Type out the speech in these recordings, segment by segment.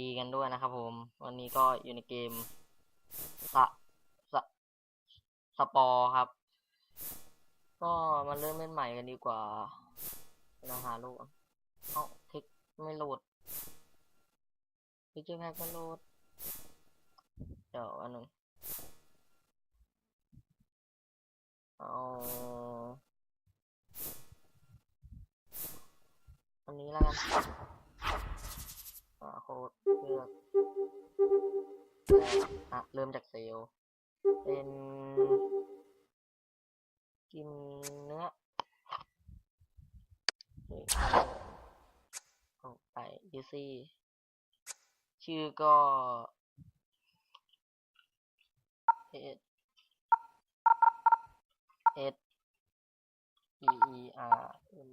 ดีกันด้วยนะครับผม วันนี้ก็อยู่ในเกมสะสะสปอร์ครับ ก็มาเริ่มเล่นใหม่กันดีกว่าเราหาลูกเอ้าเทคไม่โหลดพิจิแพ็กไม่โหลด เดี๋ยวอันนึงเอาอันนี้แล้วกัน เลือกอะเริ่มจากเซลล์เป็น กินเนื้อนี่เอาไปยูซี่ชื่อก็เอสเอส E E R M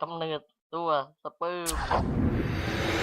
กำเนิดตัวสเปิร์ม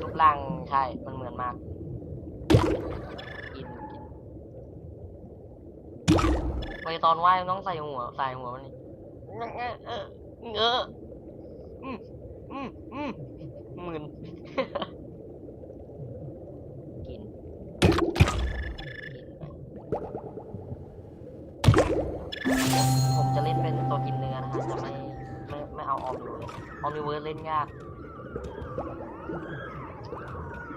รูปร่างใช่ มันเหมือนมาก กินกินไปตอนว่ายนต้องใส่หัว ใส่หัวมันนี่เออเออเอออืมอืมอืมหมื่นกินกิน ผมจะเล่นเป็นตัวกินเนื้อนะฮะจะไม่ไม่ไม่เอาออมเลยออมนิเวิร์สเล่นยาก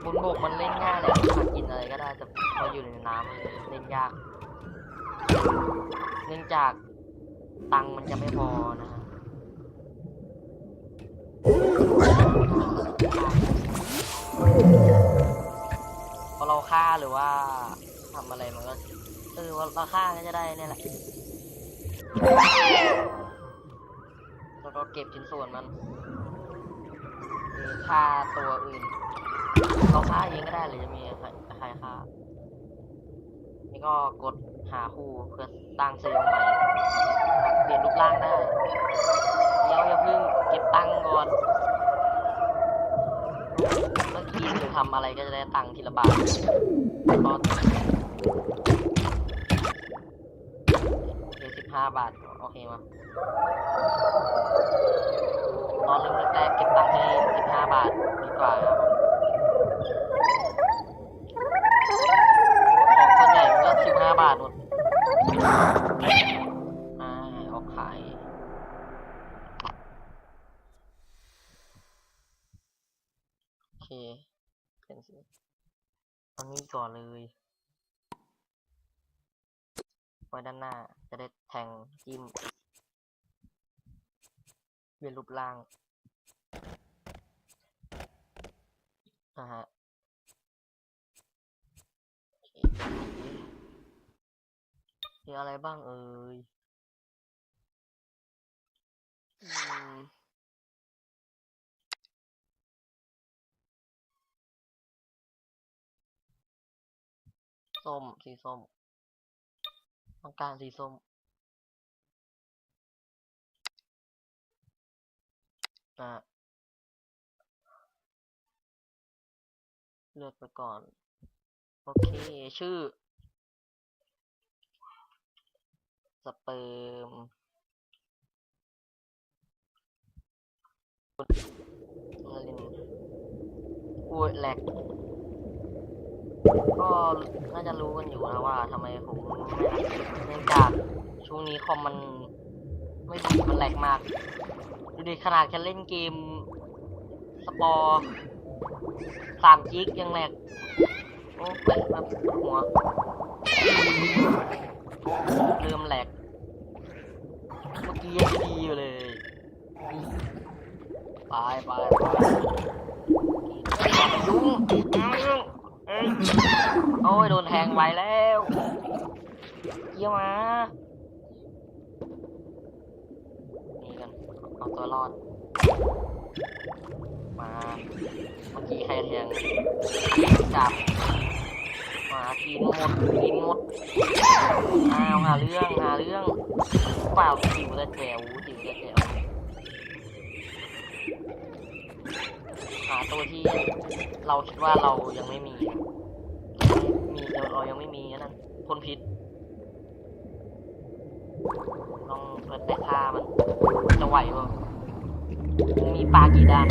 บนบกมันเล่นง่ายเลยกินอะไรก็ได้แต่พออยู่ในน้ำเล่นยาก เนื่องจากตังมันจะไม่พอนะพอเราฆ่าหรือว่าทำอะไรมันก็เออเราฆ่าก็จะได้เนี่ยแหละแล้วก็เก็บชิ้นส่วนมัน หรือฆ่าตัวอื่นเราฆ่าเองก็ได้หรือจะมีใครใครฆ่านี่ก็กดหาคู่เพื่อสร้างเซลล์ใหม่เปลี่ยนรูปร่างได้เดี๋ยวอย่าเพิ่งเก็บตังค์ก่อนเมื่อกี้หรือทำอะไรก็จะได้ตังค์ทีละบาทก็เดี๋ยวสิบห้าบาท โอเคมา ตอนเริ่มแรกเก็บตังค์ให้สิบห้าบาทดีกว่าครับของส่วนใหญ่มันก็สิบห้าบาทหมดอ่าเอาขายโอเคเป็นสิตอนนี้ก่อนเลยไว้ด้านหน้าจะได้แทงจิ้ม ลี่ยนรูปร่างนะฮะมีอะไรบ้างเอ่ยส้มสีส้มต้องการสีส้ม อะเลือกไปก่อน โอเค ชื่อ สเปิร์มลินอุ้ยแหลกก็น่าจะรู้กันอยู่นะว่าทำไมผมไม่อัดเนื่องจากช่วงนี้คอมมันไม่ดีมันแหลกมาก ดูดิขนาดแค่เล่นเกม สปอร์สามจิกยังแหลกโอ้แหลกแบบหัวเริ่มแหลกเมื่อกี้ยังดีอยู่เลยไปไปไปยุ่งโอ้ยโดนแทงไว้แล้วเยี่ยมา นี่กัน เอาตัวรอด มาเมื่อกี้ใครแทงจับมากินหมดกินหมดอ้าวหาเรื่องหาเรื่องเปล่าจิ๋วแต่แจ๋วจิ๋วแต่แจ๋วหาตัวที่เราคิดว่าเรายังไม่มี มีเรายังไม่มีอันนั่นพ่นพิษ ลองเปิดแต่ฆ่ามัน จะไหวปะมีปลากี่ด้าน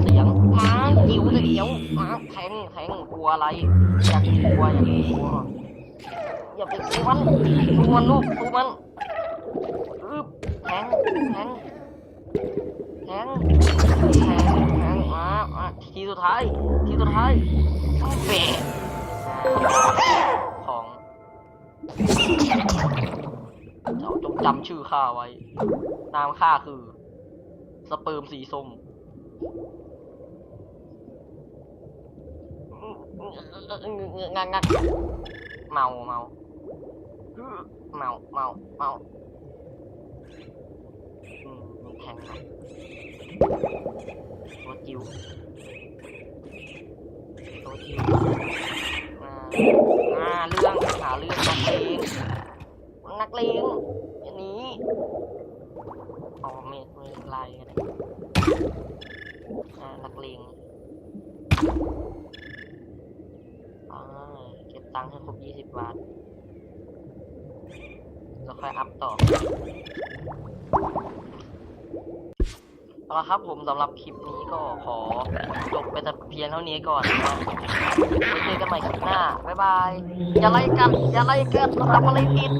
เสียงมาหิวเลยเดี๋ยวมาแทงแทงกลัวอะไร อยากกลัวอยากกลัวอย่าไปสู้มันสู้มันลูกสู้มันอึบแทงแทงแทงแทงแทงมามาทีสุดท้าย ทีสุดท้ายต้องเบะของ เจ้าจงจำชื่อข้าไว้ นามข้าคือ สเปิร์มสีส้มงักงักเมาเมาเมาเมาเมามีแทงครับตัวจิ๋วตัวจิ๋วอ่าเรื่องหาเรื่องนักเลง กเลงอย่างนี้อ๋อเมดเมดลายกันเลยอ่านักเลงอ่าเก็บตังค์ให้ครบยี่สิบบาทแล้วค่อยอัพต่อ เอาละครับผมสำหรับคลิปนี้ก็ขอจบไปแต่เพียงเท่านี้ก่อนนะไว้เจอกันใหม่คลิปหน้า บ๊ายบาย อย่าไล่กัน อย่าไล่กันเราทำอะไรผิด